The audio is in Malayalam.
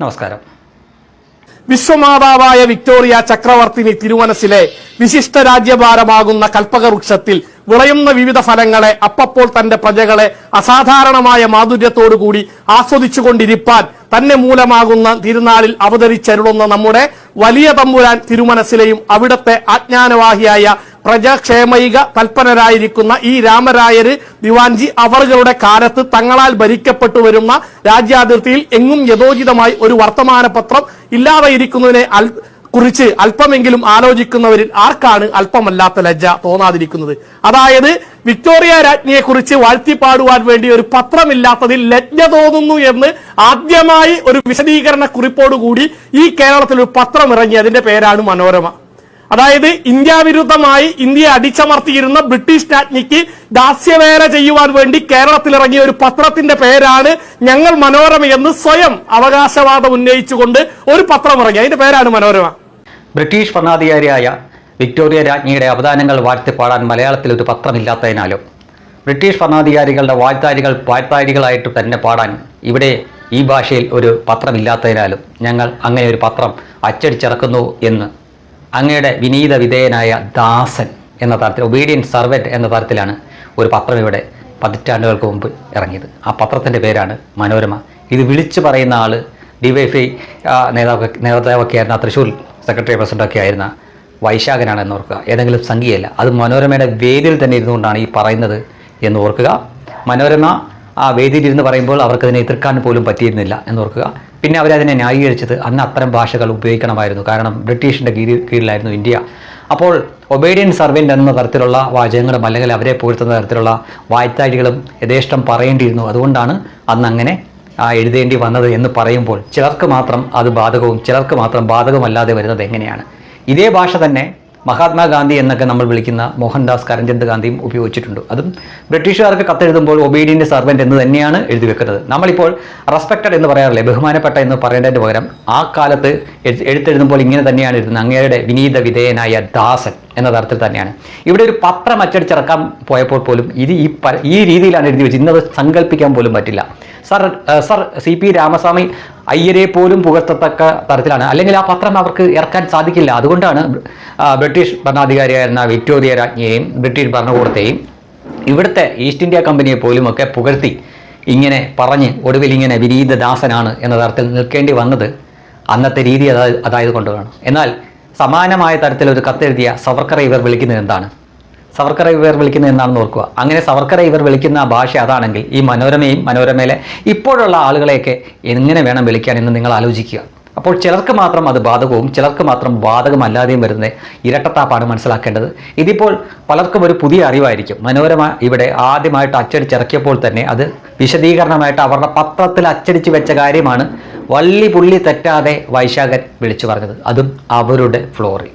നമസ്കാരം. വിശ്വമാതാവായ വിക്ടോറിയ ചക്രവർത്തിനി തിരുവനസിലെ വിശിഷ്ട രാജ്യഭാരമാകുന്ന കൽപ്പകവൃക്ഷത്തിൽ വിളയുന്ന വിവിധ ഫലങ്ങളെ അപ്പപ്പോൾ തന്റെ പ്രജകളെ അസാധാരണമായ മാധുര്യത്തോടുകൂടി ആസ്വദിച്ചുകൊണ്ടിരിപ്പാൻ തന്നെ മൂലമാകുന്ന തിരുനാളിൽ അവതരിച്ചരുളുന്ന നമ്മുടെ വലിയ തമ്പുരാൻ തിരുമനസിലെയും അവിടത്തെ ആജ്ഞാനവാഹിയായ പ്രജാക്ഷേമയിക തൽപനരായിരിക്കുന്ന ഈ രാമരായര് ദിവാൻജി അവറുകളുടെ കാലത്ത് തങ്ങളാൽ ഭരിക്കപ്പെട്ടു വരുന്ന രാജ്യാതിർത്തിയിൽ എങ്ങും യഥോചിതമായി ഒരു വർത്തമാന പത്രം ഇല്ലാതെയിരിക്കുന്നതിനെ കുറിച്ച് അല്പമെങ്കിലും ആലോചിക്കുന്നവരിൽ ആർക്കാണ് അല്പമല്ലാത്ത ലജ്ജ തോന്നാതിരിക്കുന്നത്? അതായത് വിക്ടോറിയ രാജ്ഞിയെ കുറിച്ച് വാഴ്ത്തിപ്പാടുവാൻ വേണ്ടി ഒരു പത്രമില്ലാത്തതിൽ ലജ്ജ തോന്നുന്നു എന്ന് ആദ്യമായി ഒരു വിശദീകരണ കുറിപ്പോടുകൂടി ഈ കേരളത്തിൽ ഒരു പത്രം ഇറങ്ങി അതിന്റെ പേരാണ് മനോരമ. അതായത് ഇന്ത്യ വിരുദ്ധമായി ഇന്ത്യയെ അടിച്ചമർത്തിയിരുന്ന ബ്രിട്ടീഷ് രാജ്ഞിക്ക് ദാസ്യവേല ചെയ്യുവാൻ വേണ്ടി കേരളത്തിൽ ഇറങ്ങിയ ഒരു പത്രത്തിന്റെ പേരാണ് ഞങ്ങൾ മനോരമ എന്ന് സ്വയം അവകാശവാദം ഉന്നയിച്ചുകൊണ്ട് ഒരു പത്രം ഇറങ്ങി. അതിന്റെ പേരാണ് മനോരമ. ബ്രിട്ടീഷ് ഭരണാധികാരിയായ വിക്ടോറിയ രാജ്ഞിയുടെ അവദാനങ്ങൾ വാഴ്ത്തിപ്പാടാൻ മലയാളത്തിൽ ഒരു പത്രമില്ലാത്തതിനാലും ബ്രിട്ടീഷ് ഭരണാധികാരികളുടെ വാഴ്ത്താരികൾ വാഴ്ത്താരികളായിട്ട് തന്നെ പാടാൻ ഇവിടെ ഈ ഭാഷയിൽ ഒരു പത്രമില്ലാത്തതിനാലും ഞങ്ങൾ അങ്ങനെ ഒരു പത്രം അച്ചടിച്ചിറക്കുന്നു എന്ന് അങ്ങയുടെ വിനീത വിധേയനായ ദാസൻ എന്ന തരത്തിൽ ഒബീഡിയൻ സർവറ്റ് എന്ന തരത്തിലാണ് ഒരു പത്രം ഇവിടെ പതിറ്റാണ്ടുകൾക്ക് മുമ്പ് ഇറങ്ങിയത്. ആ പത്രത്തിന്റെ പേരാണ് മനോരമ. ഇത് വിളിച്ചു പറയുന്ന ആൾ ഡിവൈഫൈ നേതാവ് നേതാവൊക്കെ ആയിരുന്ന തൃശ്ശൂർ സെക്രട്ടറി പ്രസിഡന്റൊക്കെ ആയിരുന്ന വൈശാഖനാണ് എന്ന് ഓർക്കുക. ഏതെങ്കിലും സംഖ്യയല്ല. അത് മനോരമയുടെ വേദിയിൽ തന്നെ ഇരുന്നുകൊണ്ടാണ് ഈ പറയുന്നത് എന്ന് ഓർക്കുക. മനോരമ ആ വേദിയിൽ ഇരുന്ന് പറയുമ്പോൾ അവർക്കതിനെ എതിർക്കാൻ പോലും പറ്റിയിരുന്നില്ല എന്ന് ഓർക്കുക. പിന്നെ അവരതിനെ ന്യായീകരിച്ചത് അന്ന് അത്തരം ഭാഷകൾ ഉപയോഗിക്കണമായിരുന്നു. കാരണം ബ്രിട്ടീഷിന്റെ കീഴിലായിരുന്നു ഇന്ത്യ. അപ്പോൾ ഒബേഡിയൻ സർവന്റ് എന്ന തരത്തിലുള്ള വാചകങ്ങളും അല്ലെങ്കിൽ അവരെ പുകഴ്ത്തുന്ന തരത്തിലുള്ള വായ്ത്താരികളും യഥേഷ്ടം പറയേണ്ടിയിരുന്നു. അതുകൊണ്ടാണ് അന്ന് അങ്ങനെ എഴുതേണ്ടി വന്നത് എന്ന് പറയുമ്പോൾ ചിലർക്ക് മാത്രം അത് ബാധകവും ചിലർക്ക് മാത്രം ബാധകമല്ലാതെ വരുന്നത് എങ്ങനെയാണ്? ഇതേ ഭാഷ തന്നെ മഹാത്മാഗാന്ധി എന്നൊക്കെ നമ്മൾ വിളിക്കുന്ന മോഹൻദാസ് കരംചന്ദ് ഗാന്ധിയും ഉപയോഗിച്ചിട്ടുണ്ട്. അതും ബ്രിട്ടീഷുകാർക്ക് കത്തെഴുതുമ്പോൾ ഒബീഡിയന്റ് സർവന്റ് എന്ന് തന്നെയാണ് എഴുതി വെക്കുന്നത്. നമ്മളിപ്പോൾ റെസ്പെക്റ്റഡ് എന്ന് പറയാറില്ലേ ബഹുമാനപ്പെട്ട എന്ന് പറയേണ്ടതിന് പകരം ആ കാലത്ത് എഴുത്തെഴുതുമ്പോൾ ഇങ്ങനെ തന്നെയാണ് എഴുതുന്നത്. അങ്ങയുടെ വിനീത വിധേയനായ ദാസൻ എന്ന തരത്തിൽ തന്നെയാണ്. ഇവിടെ ഒരു പത്രം അച്ചടിച്ചിറക്കാൻ പോയപ്പോൾ പോലും ഇത് ഈ ഈ രീതിയിലാണ് എഴുതി വെച്ചത്. ഇന്നത് സങ്കല്പിക്കാൻ പോലും പറ്റില്ല. Sir sir C P Ramaswamy അയ്യരെ പോലും പുകഴ്ത്തത്തക്ക തരത്തിലാണ്. അല്ലെങ്കിൽ ആ പത്രം അവർക്ക് ഇറക്കാൻ സാധിക്കില്ല. അതുകൊണ്ടാണ് ബ്രിട്ടീഷ് ഭരണാധികാരിയായിരുന്ന വിക്ടോറിയ രാജ്ഞിയെയും ബ്രിട്ടീഷ് ഭരണകൂടത്തെയും ഇവിടുത്തെ ഈസ്റ്റ് ഇന്ത്യ കമ്പനിയെ പോലും ഒക്കെ പുകഴ്ത്തി ഇങ്ങനെ പറഞ്ഞ് ഒടുവിൽ ഇങ്ങനെ വിനീതദാസനാണ് എന്ന തരത്തിൽ നിൽക്കേണ്ടി വന്നത് അന്നത്തെ രീതി അതായത് കൊണ്ടുവരണം. എന്നാൽ സമാനമായ തരത്തിൽ ഒരു കത്തെഴുതിയ സവർക്കറെ ഇവർ വിളിക്കുന്നത് എന്താണ്? സവർക്കറെ ഇവർ വിളിക്കുന്നത് എന്നാണ് ഓർക്കുക. അങ്ങനെ സവർക്കറെ ഇവർ വിളിക്കുന്ന ഭാഷ അതാണെങ്കിൽ ഈ മനോരമയും മനോരമയിലെ ഇപ്പോഴുള്ള ആളുകളെയൊക്കെ എങ്ങനെ വേണം വിളിക്കാൻ എന്ന് നിങ്ങൾ ആലോചിക്കുക. അപ്പോൾ ചിലർക്ക് മാത്രം അത് ബാധകവും ചിലർക്ക് മാത്രം ബാധകമല്ലാതെയും വരുന്ന ഇരട്ടത്താപ്പാണ് മനസ്സിലാക്കേണ്ടത്. ഇതിപ്പോൾ പലർക്കും ഒരു പുതിയ അറിവായിരിക്കും. മനോരമ ഇവിടെ ആദ്യമായിട്ട് അച്ചടിച്ചിറക്കിയപ്പോൾ തന്നെ അത് വിശദീകരണമായിട്ട് അവരുടെ പത്രത്തിൽ അച്ചടിച്ച് വെച്ച കാര്യമാണ് വള്ളി പുള്ളി തെറ്റാതെ വൈശാഖൻ വിളിച്ചു പറഞ്ഞത്. അതും അവരുടെ ഫ്ലോറിൽ.